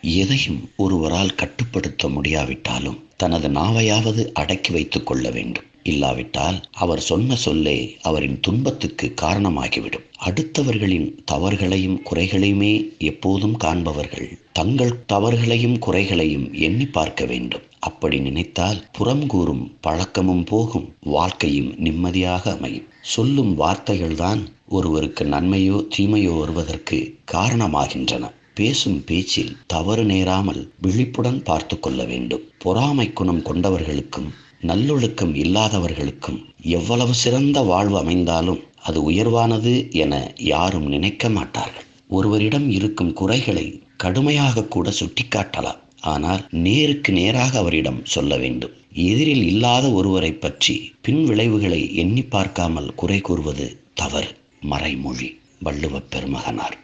எதையும் ஒருவரால் கட்டுப்படுத்த முடியாவிட்டாலும் தனது நாவையாவது அடக்கி வைத்துக் கொள்ள வேண்டும். இல்லாவிட்டால் அவர் சொன்ன சொல்லே அவரின் துன்பத்துக்கு காரணமாகிவிடும். அடுத்தவர்களின் தவறுகளையும் குறைகளையுமே எப்போதும் காண்பவர்கள் தங்கள் தவறுகளையும் குறைகளையும் எண்ணி பார்க்க வேண்டும். அப்படி நினைத்தால் புறம் கூறும் பழக்கமும் போகும் வாழ்க்கையும் நிம்மதியாக அமையும். சொல்லும் வார்த்தைகள்தான் ஒருவருக்கு நன்மையோ தீமையோ வருவதற்கு காரணமாகின்றன. பேசும் பேச்சில் தவறு நேராமல் விழிப்புடன் பார்த்து கொள்ள வேண்டும். பொறாமை குணம் கொண்டவர்களுக்கும் நல்லொழுக்கம் இல்லாதவர்களுக்கும் எவ்வளவு சிறந்த வாழ்வு அமைந்தாலும் அது உயர்வானது என யாரும் நினைக்க மாட்டார்கள். ஒருவரிடம் இருக்கும் குறைகளை கடுமையாக கூட சுட்டிக்காட்டலாம். ஆனால் நேருக்கு நேராக அவரிடம் சொல்ல வேண்டும். எதிரில் இல்லாத ஒருவரை பற்றி பின் விளைவுகளை எண்ணி பார்க்காமல் குறை கூறுவது தவறு. மறைமொழி. வள்ளுவப் பெருமகனார்.